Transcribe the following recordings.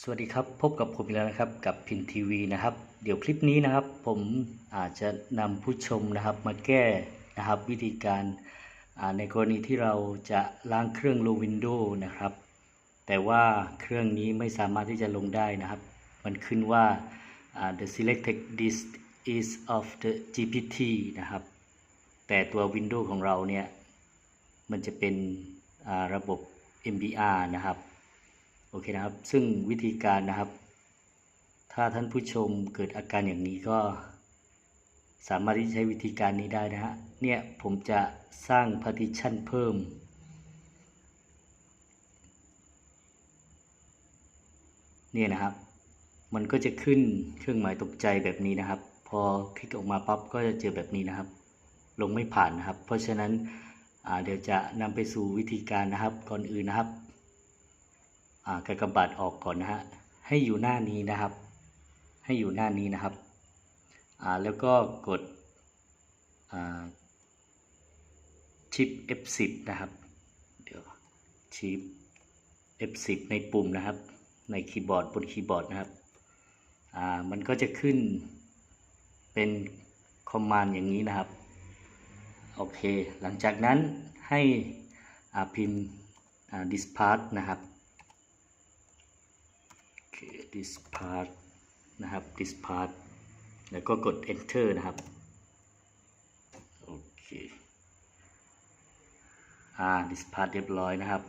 สวัสดีครับพบกับผมอีกแล้วนะครับกับพินทีวีนะครับ เดี๋ยวคลิปนี้นะครับ ผมอาจจะนำผู้ชมนะครับมาแก้นะครับ วิธีการในกรณีที่เราจะล้างเครื่องโลวินโดว์นะครับ แต่ว่าเครื่องนี้ไม่สามารถที่จะลงได้นะครับ มันขึ้นว่า the selected disk is of the GPT นะครับ แต่ตัว Windows ของเราเนี่ย มันจะเป็นระบบ MBR นะครับ อเคนะครับ ซึ่งวิธีการนะครับ ถ้าท่านผู้ชมเกิดอาการอย่างนี้ก็ สามารถที่จะใช้วิธีการนี้ได้นะฮะ เนี่ยผมจะสร้าง partition เพิ่ม เนี่ยนะครับ มันก็จะขึ้นเครื่องหมายตกใจแบบนี้นะครับ พอคลิกออกมาปั๊บก็จะเจอแบบนี้นะครับ ลงไม่ผ่านนะครับ เพราะฉะนั้นเดี๋ยวจะนำไปสู่วิธีการนะครับ ก่อนอื่นนะครับ กากบาทออกก่อนนะฮะให้อยู่หน้านี้นะครับ ให้อยู่หน้านี้นะครับแล้วก็กดชิป F10 นะครับเดี๋ยวชิป F10 ในปุ่มนะครับ ในคีย์บอร์ดบนคีย์บอร์ดนะครับมันก็จะขึ้นเป็นคอมมานด์อย่างนี้นะครับโอเค หลังจากนั้นให้พิมพ์ dispart นะครับ อเค dispart นะครับ dispart แล้วก็กด enter นะครับ โอเค อ่า dispart เรียบร้อยนะครับ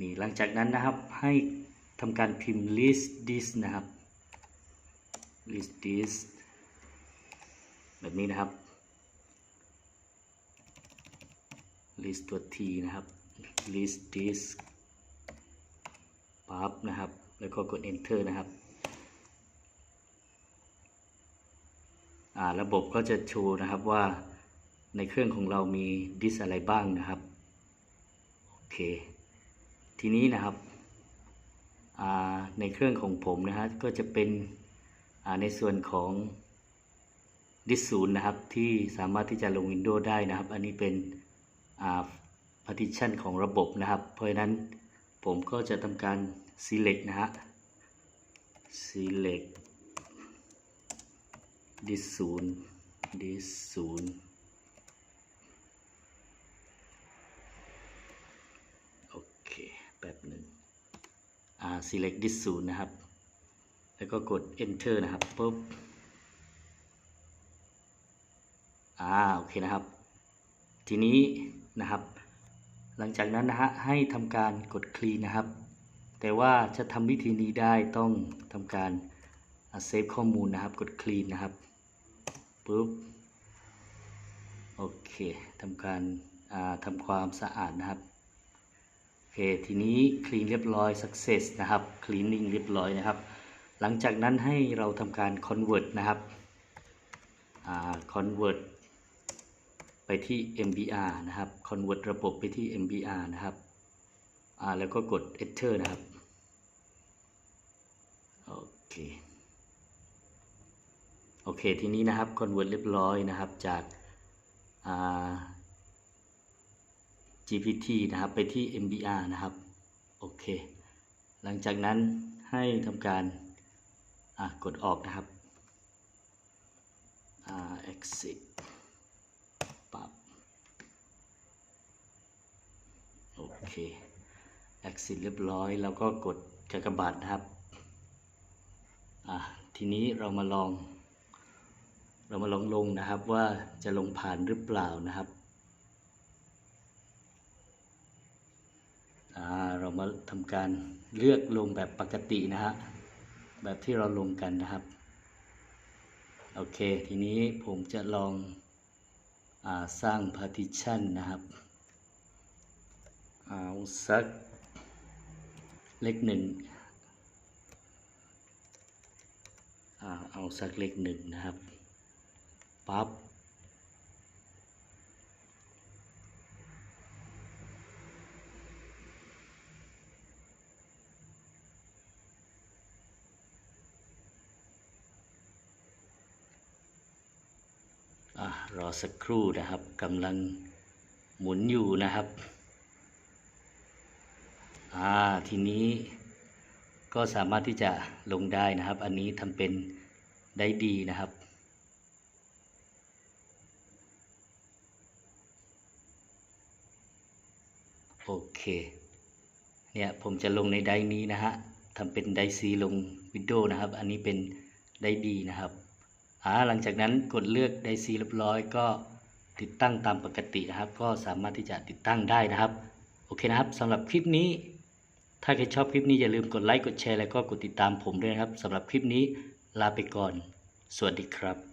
นี่หลังจากนั้นนะครับให้ทำการพิมพ์ list this นะครับ list this แบบนี้นะครับ list ตัว t นะครับ list this ปั๊บนะครับ แล้วก็กด enter นะครับอ่าระบบก็จะโชว์นะครับว่าในเครื่องของเรามีดิสอะไรบ้างนะครับโอเคทีนี้นะครับอ่าในเครื่องของผมนะฮะก็จะเป็นอ่าในส่วนของดิสศูนย์นะครับที่สามารถที่จะลง Windows ได้นะครับ อันนี้เป็นอ่า partition ของระบบนะครับ เพราะฉะนั้นผมก็จะทำการ select นะฮะ select this ศูนย์ this ศูนย์โอเคแป๊บหนึ่งอ่า select this ศูนย์นะครับ แล้วก็กด enter นะครับปุ๊บอ่าโอเคนะครับ ทีนี้นะครับ หลังจากนั้นนะฮะให้ทำการกด clean นะครับ แต่ว่าจะทำวิธีนี้ได้ต้องทำการเซฟข้อมูลนะครับ กด clean นะครับปุ๊บโอเคทำการทำความสะอาดนะครับโอเคทีนี้ clean เรียบร้อย success นะครับ cleaning เรียบร้อยนะครับ หลังจากนั้นให้เราทำการ convert นะครับ convert ไปที่ MBR นะครับ convert ระบบไปที่ MBR นะครับแล้วก็กด enter นะครับ เคโอเคทีนี้นะครับ convert เรียบร้อยนะครับจากา GPT นะครับไปที่ MBR นะครับโอเค หลังจากนั้นให้ทำการากดออกนะครับ exit ปับโอเค exit เรียบร้อย แล้วก็กดกากบาทนะครับ ทีนี้เรามาลอง เรามาลองลงนะครับว่าจะลงผ่านหรือเปล่านะครับเรามาทำการเลือกลงแบบปกตินะฮะแบบที่เราลงกันนะครับ โอเค ทีนี้ผมจะลองอสร้าง partition นะครับเอาสักเลขหนึ่งอ่า เอาสักเลขหนึ่งนะครับปั๊บรอสักครู่นะครับกำลังหมุนอยู่นะครับอ่าทีนี้ก็สามารถที่จะลงได้นะครับ อันนี้ทำเป็น ได้ดีนะครับ โอเค เนี่ยผมจะลงในไดนี้นะฮะทำเป็นไดซีลงวิดีโอนะครับ อันนี้เป็นไดดีนะครับอ่าหลังจากนั้นกดเลือกไดซีเรียบร้อยก็ติดตั้งตามปกตินะครับ ก็สามารถที่จะติดตั้งได้นะครับ โอเคนะครับสำหรับคลิปนี้ ถ้าใครชอบคลิปนี้อย่าลืมกดไลค์กดแชร์แล้วก็กดติดตามผมด้วยนะครับสำหรับคลิปนี้ ลาไปก่อน สวัสดีครับ